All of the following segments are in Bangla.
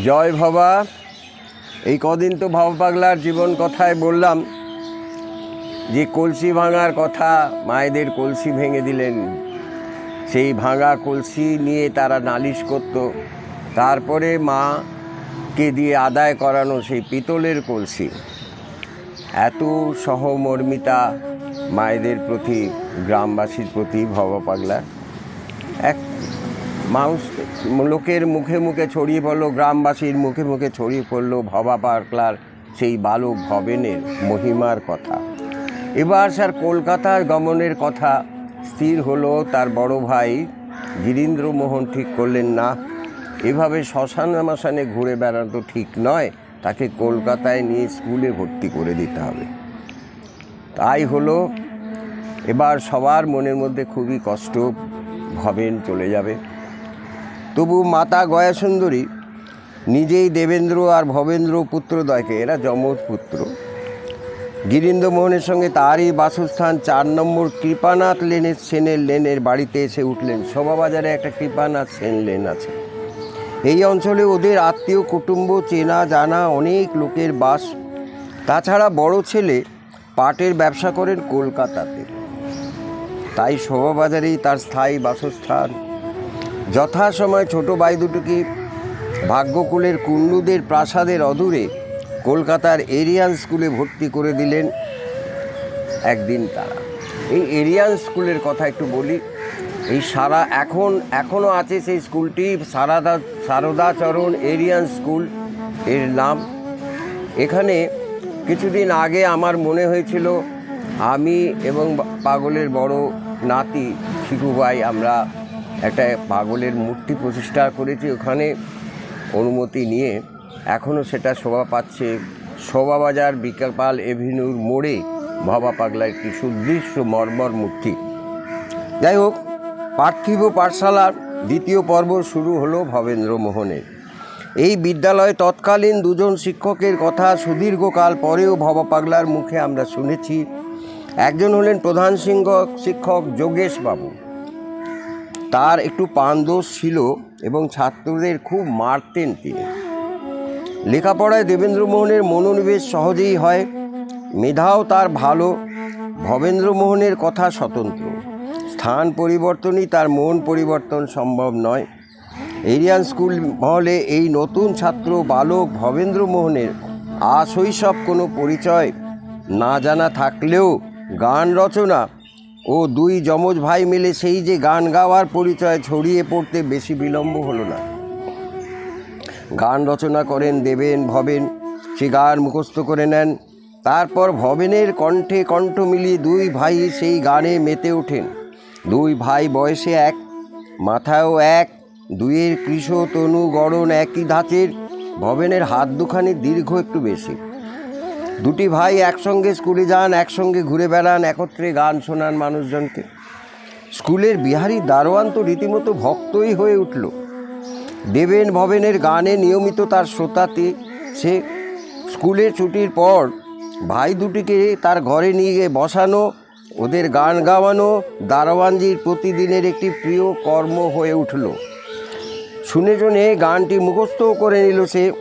জয় ভবা। এই কদিন তো ভব পাগলার জীবন কথায় বললাম যে কলসি ভাঙার কথা মায়েদের কলসি ভেঙে দিলেন। সেই ভাঙা কলসি নিয়ে তারা নালিশ করত। তারপরে মাকে দিয়ে আদায় করানো সেই পিতলের কলসি। এত সহমর্মিতা মায়েদের প্রতি, গ্রামবাসীর প্রতি ভবা এক মানুষ লোকের মুখে মুখে ছড়িয়ে পড়ল, গ্রামবাসীর মুখে মুখে ছড়িয়ে পড়ল ভবা পার্কলার সেই বালক ভবেনের মহিমার কথা। এবার স্যার কলকাতার গমনের কথা। স্থির হলো তার বড় ভাই গিরীন্দ্রমোহন ঠিক করলেন না। এভাবে শ্মশান মশানে ঘুরে বেড়ানো ঠিক নয়, তাকে কলকাতায় নিয়ে স্কুলে ভর্তি করে দিতে হবে। তাই হলো, এবার সবার মনের মধ্যে খুবই কষ্ট, ভবেন চলে যাবে। তবু মাতা গয়া সুন্দরী, নিজেই দেবেন্দ্র আর ভবেন্দ্র পুত্রদ্বয়কে, এরা যমজ পুত্র। গিরীন্দ্র মোহনের সঙ্গে তারই বাসস্থান চার নম্বর কৃপানাথ লেনের সেনের লেনের বাড়িতে এসে উঠলেন। শোভাবাজারে একটা কৃপানাথ সেন লেন আছে। এই অঞ্চলে ওদের আত্মীয়, কুটুম্ব, চেনা, জানা অনেক লোকের বাস। তাছাড়া বড় ছেলে পাটের ব্যবসা করেন কলকাতাতে। তাই শোভাবাজারেই তার স্থায়ী বাসস্থান। যথাসময় ছোট ভাই দুটোকে ভাগ্যকুলের কুণ্ডুদের প্রাসাদের অদূরে কলকাতার এরিয়ান স্কুলে ভর্তি করে দিলেন একদিন তারা। এই এরিয়ান স্কুলের কথা একটু বলি, এই সারা এখন এখনও আছে সেই স্কুলটি, সারাদা, সারদাচরণ এরিয়ান স্কুলের নাম। এখানে কিছুদিন আগে আমার মনে হয়েছিল, আমি এবং পাগলের বড় নাতি শিখু ভাই আমরা একটা পাগলের মূর্তি প্রতিষ্ঠা করেছি, ওখানে অনুমতি নিয়ে এখনও সেটা শোভা পাচ্ছে। শোভাবাজার বিকাপাল এভিনিউর মোড়ে ভবা পাগলা একটি সুদৃশ্য মর্মর মূর্তি। যাই হোক, পার্থিব পাঠশালার দ্বিতীয় পর্ব শুরু হলো ভবেন্দ্র মোহনের এই বিদ্যালয়ে তৎকালীন দুজন শিক্ষকের কথা সুদীর্ঘকাল পরেও ভবা পাগলার মুখে আমরা শুনেছি। একজন হলেন প্রধান শিক্ষক শিক্ষক যোগেশ বাবু তার একটু পানদোষ ছিল এবং ছাত্রদের খুব মারতেন তিনি। লেখাপড়ায় দেবেন্দ্রমোহনের মনোনিবেশ সহজেই হয়। মেধাও তার ভালো। ভবেন্দ্রমোহনের কথা স্বতন্ত্র। স্থান পরিবর্তনই তার মন পরিবর্তন সম্ভব নয়। এরিয়ান স্কুল মহলে এই নতুন ছাত্র বালক ভবেন্দ্রমোহনের আশৈশব কোনো পরিচয় না জানা থাকলেও গান রচনা ও দুই যমজ ভাই মিলে সেই যে গান গাওয়ার পরিচয় ছড়িয়ে পড়তে বেশি বিলম্ব হলো না। গান রচনা করেন, দেবেন, ভবেন, সে গান মুখস্থ করে নেন। তারপর ভবেনের কণ্ঠে কণ্ঠ মিলিয়ে দুই ভাই সেই গানে মেতে ওঠেন। দুই ভাই বয়সে এক, মাথায়ও এক, দুইয়ের কৃষ তনু গড়ন একই ধাঁচের। ভবেনের হাত দুখানি দীর্ঘ একটু বেশি। দুটি ভাই একসঙ্গে স্কুলে যান, একসঙ্গে ঘুরে বেড়ান, একত্রে গান শোনান মানুষজনকে। স্কুলের বিহারি দারোয়ান তো রীতিমতো ভক্তই হয়ে উঠল। দেবেন ভবেনের গানে নিয়মিত তার শ্রোতাতে সে স্কুলের ছুটির পর ভাই দুটিকে তার ঘরে নিয়ে গিয়ে বসানো, ওদের গান গাওয়ানো দারোয়ানজির প্রতিদিনের একটি প্রিয় কর্ম হয়ে উঠল। শুনে শুনে গানটি মুখস্থও করে নিল সে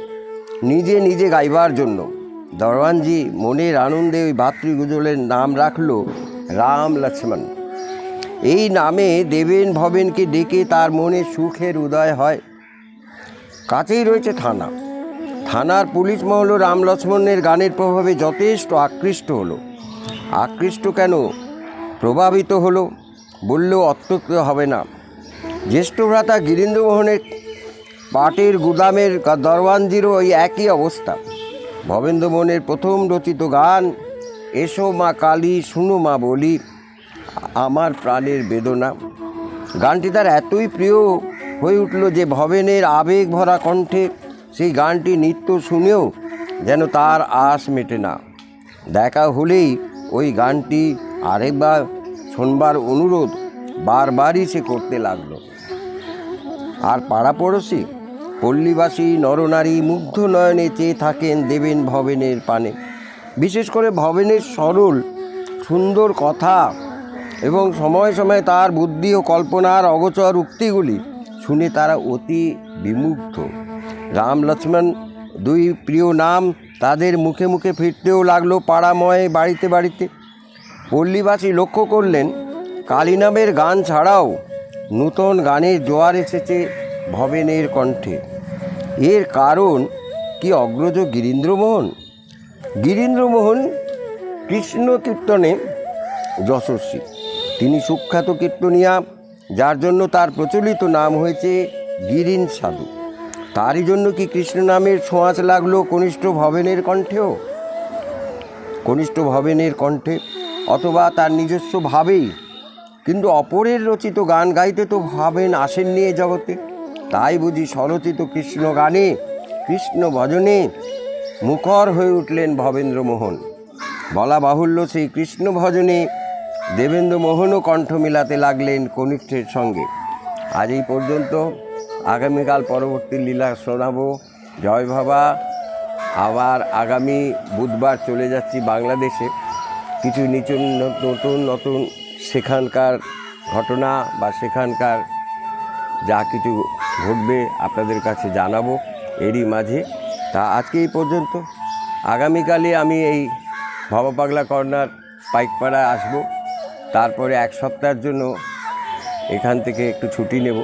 নিজে নিজে গাইবার জন্য। দরওয়ানজি মনের আনন্দে ওই ভাতৃগুজলের নাম রাখল রাম লক্ষ্মণ। এই নামে দেবেন ভবেনকে ডেকে তার মনে সুখের উদয় হয়। কাছেই রয়েছে থানা। থানার পুলিশ মহল রাম লক্ষ্মণের গানের প্রভাবে যথেষ্ট আকৃষ্ট হলো। আকৃষ্ট কেন? প্রভাবিত হলো। বললেও অত্যুক্ত হবে না। জ্যেষ্ঠ ভ্রাতা গিরীন্দ্রমোহনের পাটের গুদামের দরওয়ানজিরও ওই একই অবস্থা। ভবেন্দ্রমোহনের প্রথম রচিত গান, এসো মা কালী, শুনো মা বলি, আমার প্রাণের বেদনা। গানটি তার এতই প্রিয় হয়ে উঠল যে ভবেনের আবেগ ভরা কণ্ঠে সেই গানটি নিত্য শুনেও যেন তার আশ মেটে না। দেখা হলেই ওই গানটি আরেকবার শোনবার অনুরোধ বারবারই সে করতে লাগল। আর পাড়াপড়শি পল্লীবাসী নরনারী মুগ্ধ নয়নে চেয়ে থাকেন দেবেন ভবেনের পানে। বিশেষ করে ভবেনের সরল, সুন্দর কথা এবং সময় সময় তার বুদ্ধি ও কল্পনার অগচর উক্তিগুলি শুনে তারা অতি বিমুগ্ধ। রাম, লক্ষ্মণ দুই প্রিয় নাম তাদের মুখে মুখে ফিরতেও লাগল পাড়াময় বাড়িতে বাড়িতে। পল্লীবাসী লক্ষ্য করলেন, কালীনামের গান ছাড়াও নূতন গানের জোয়ার এসেছে ভবেনের কণ্ঠে। এর কারণ কি অগ্রজ গিরীন্দ্রমোহন? গিরীন্দ্রমোহন কৃষ্ণ কীর্তনে যশস্বী। তিনি সুখ্যাত কীর্তনিয়া, যার জন্য তার প্রচলিত নাম হয়েছে গিরিন সাধু। তারই জন্য কি কৃষ্ণ নামের ছোঁয়াচ লাগল কনিষ্ঠ ভবেনের কণ্ঠেও? কনিষ্ঠ ভবেনের কণ্ঠে অথবা তার নিজস্ব ভাবেই? কিন্তু অপরের রচিত গান গাইতে তো ভাবেন আসেননি এ জগতে। তাই বুঝি স্বরচিত কৃষ্ণ গানে কৃষ্ণ ভজনে মুখর হয়ে উঠলেন ভবেন্দ্র মোহন বলা বাহুল্য সেই কৃষ্ণ ভজনে দেবেন্দ্র মোহনও কণ্ঠ মিলাতে লাগলেন কনিষ্ঠের সঙ্গে। আজ এই পর্যন্ত আগামীকাল পরবর্তী লীলা শোনাবো। জয় বাবা আবার আগামী বুধবার চলে যাচ্ছি বাংলাদেশে। কিছু নিচু নতুন নতুন সেখানকার ঘটনা বা সেখানকার যা কিছু ঘটবে আপনাদের কাছে জানাব। এরই মাঝে। তা আজকে এই পর্যন্ত। আগামীকালে আমি এই ভবা পাগলা কর্নার পাইকপাড়ায় আসব। তারপরে এক সপ্তাহের জন্য এখান থেকে একটু ছুটি নেব।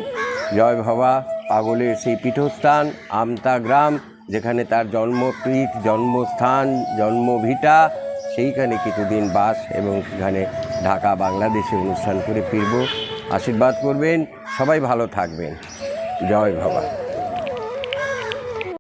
জয় ভবা পাগলের সেই পীঠস্থান, আমতা গ্রাম, যেখানে তার জন্মপীঠ, জন্মস্থান, জন্মভিটা, সেইখানে কিছুদিন বাস এবং সেখানে ঢাকা, বাংলাদেশে অনুষ্ঠান করে ফিরব। আশীর্বাদ করবেন সবাই ভালো থাকবেন। জয় ভবা।